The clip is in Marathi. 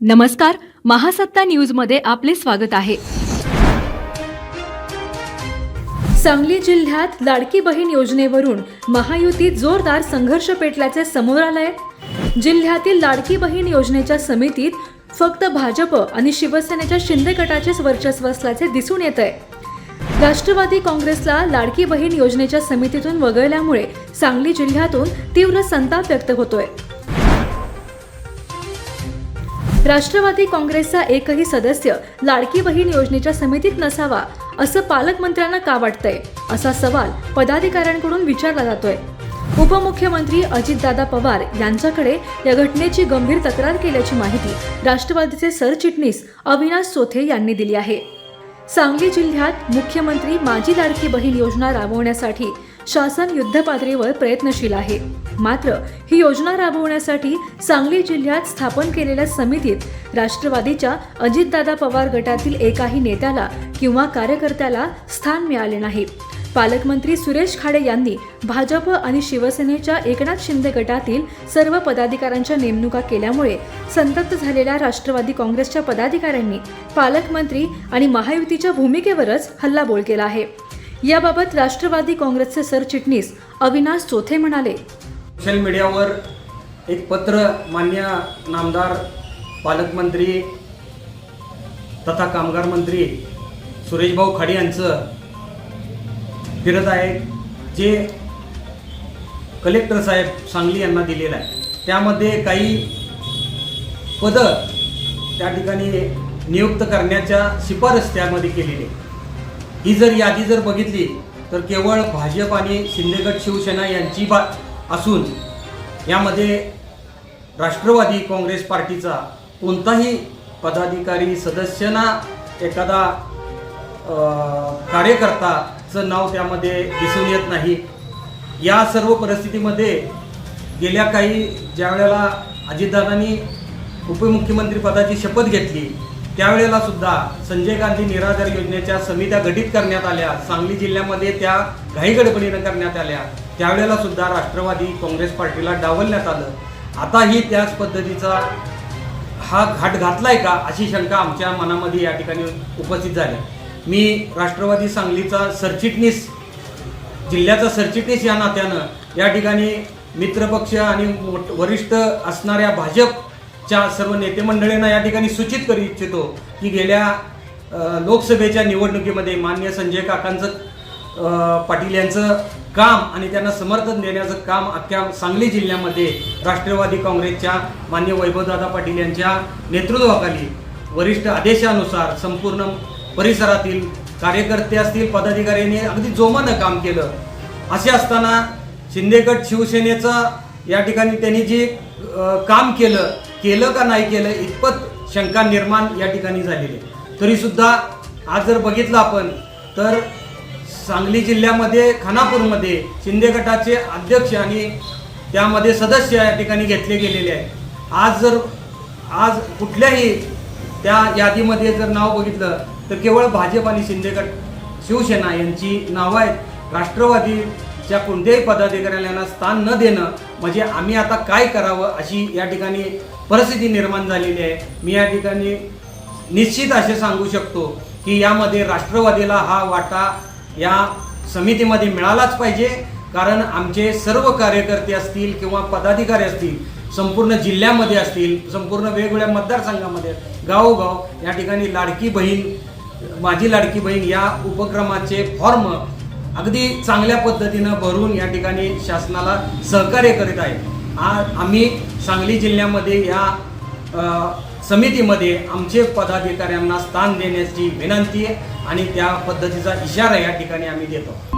नमस्कार महासत्ता न्यूजमध्ये आपले स्वागत आहे. सांगली जिल्ह्यात लाडकी बहीण योजनेवरून महायुतीत जोरदार संघर्ष पेटल्याचे समोर आलंय. जिल्ह्यातील लाडकी बहीण योजनेच्या समितीत फक्त भाजप आणि शिवसेनेच्या शिंदे गटाचेच वर्चस्व असल्याचे दिसून येत आहे राष्ट्रवादी काँग्रेसला लाडकी बहीण योजनेच्या समितीतून वगळल्यामुळे सांगली जिल्ह्यातून तीव्र संताप व्यक्त होतोय. राष्ट्रवादी काँग्रेसचा एकही सदस्य लाडकी बहीण योजनेच्या समितीत नसावा असं पालकमंत्र्यांना का वाटतंय? असा सवाल पदाधिकाऱ्यांकडून विचारला जातोय. उपमुख्यमंत्री अजितदादा पवार यांच्याकडे या घटनेची गंभीर तक्रार केल्याची माहिती राष्ट्रवादीचे सरचिटणीस अविनाश सोथे यांनी दिली आहे. सांगली जिल्ह्यात मुख्यमंत्री माझी लाडकी बहीण योजना राबवण्यासाठी शासन युद्धपातळीवर प्रयत्नशील आहे. मात्र ही योजना राबवण्यासाठी सांगली जिल्ह्यात स्थापन केलेल्या समितीत राष्ट्रवादीच्या अजितदादा पवार गटातील एकाही नेत्याला किंवा कार्यकर्त्याला स्थान मिळाले नाही. पालकमंत्री सुरेश खाडे यांनी भाजप आणि शिवसेनेच्या एकनाथ शिंदे गटातील सर्व पदाधिकाऱ्यांच्या नेमणुका केल्यामुळे संतप्त झालेल्या राष्ट्रवादी काँग्रेसच्या पदाधिकाऱ्यांनी पालकमंत्री आणि महायुतीच्या भूमिकेवरच हल्लाबोल केला आहे. याबाबत राष्ट्रवादी काँग्रेसचे सरचिटणीस अविनाश चोथे म्हणाले. सोशल मीडियावर एक पत्र मान्य नामदार पालकमंत्री तथा कामगार मंत्री सुरेशभाऊ खाडे यांचं फिरत आहे जे कलेक्टर साहेब सांगली यांना दिलेलं आहे. त्यामध्ये काही पदं त्या ठिकाणी नियुक्त करण्याच्या शिफारस त्यामध्ये केलेली आहे ही जर यादी जर बघितली तर केवळ भाजप आणि शिंदेगड शिवसेना यांची बा असून यामध्ये राष्ट्रवादी काँग्रेस पार्टीचा कोणताही पदाधिकारी सदस्यांना एखादा कार्यकर्ताचं नाव त्यामध्ये दिसून येत नाही. या सर्व परिस्थितीमध्ये गेल्या काही ज्या वेळेला अजितदादांनी उपमुख्यमंत्री पदाची शपथ घेतली त्यावेळेला सुद्धा संजय गांधी निराधार योजनेच्या समित्या गठीत करण्यात आल्या. सांगली जिल्ह्यामध्ये त्या घाईगडबडीनं करण्यात आल्या. त्यावेळेला सुद्धा राष्ट्रवादी काँग्रेस पार्टीला डावलण्यात आलं. आताही त्याच पद्धतीचा हा घाट घातलाय का अशी शंका आमच्या मनामध्ये या ठिकाणी उपस्थित झाली. मी राष्ट्रवादी सांगलीचा सरचिटणीस जिल्ह्याचा सरचिटणीस या नात्यानं या ठिकाणी मित्रपक्ष आणि वरिष्ठ असणाऱ्या भाजप च्या सर्व नेते मंडळींना या ठिकाणी सूचित करू इच्छितो की गेल्या लोकसभेच्या निवडणुकीमध्ये मान्य संजय काकांचं पाटील यांचं काम आणि त्यांना समर्थन देण्याचं काम अख्ख्या सांगली जिल्ह्यामध्ये राष्ट्रवादी काँग्रेसच्या मान्य वैभवदादा पाटील यांच्या नेतृत्वाखाली वरिष्ठ आदेशानुसार संपूर्ण परिसरातील कार्यकर्ते असतील पदाधिकाऱ्यांनी अगदी जोमानं काम केलं. असे असताना शिंदेगड शिवसेनेचं या ठिकाणी त्यांनी जे काम केलं केलं का नाही केलं इतपत शंका निर्माण या ठिकाणी झालेली आहे. तरीसुद्धा आज जर बघितलं आपण तर सांगली जिल्ह्यामध्ये खानापूरमध्ये शिंदे गटाचे अध्यक्ष आणि त्यामध्ये सदस्य या ठिकाणी घेतले गेलेले आहेत आज जर आज कुठल्याही त्या यादीमध्ये जर नाव बघितलं तर केवळ भाजप आणि शिंदे गट शिवसेना यांची नावं आहेत राष्ट्रवादी ज्या कोणत्याही पदाधिकाऱ्याला यांना स्थान न देणं म्हणजे आम्ही आता काय करावं अशी या ठिकाणी परिस्थिती निर्माण झालेली आहे. मी या ठिकाणी निश्चित असे सांगू शकतो की यामध्ये राष्ट्रवादीला हा वाटा या समितीमध्ये मिळालाच पाहिजे. कारण आमचे सर्व कार्यकर्ते असतील किंवा पदाधिकारी असतील संपूर्ण जिल्ह्यामध्ये असतील संपूर्ण वेगवेगळ्या मतदारसंघामध्ये गावोगाव या ठिकाणी लाडकी बहीण माझी लाडकी बहीण या उपक्रमाचे फॉर्म अगदी चांगल्या पद्धतीनं भरून या ठिकाणी शासनाला सहकार्य करीत आहे. आ- आम्ही सांगली जिल्ह्यामध्ये या समितीमध्ये आमचे पदाधिकाऱ्यांना स्थान देण्याची विनंती आहे आणि त्या पद्धतीचा इशारा या ठिकाणी आम्ही देतो.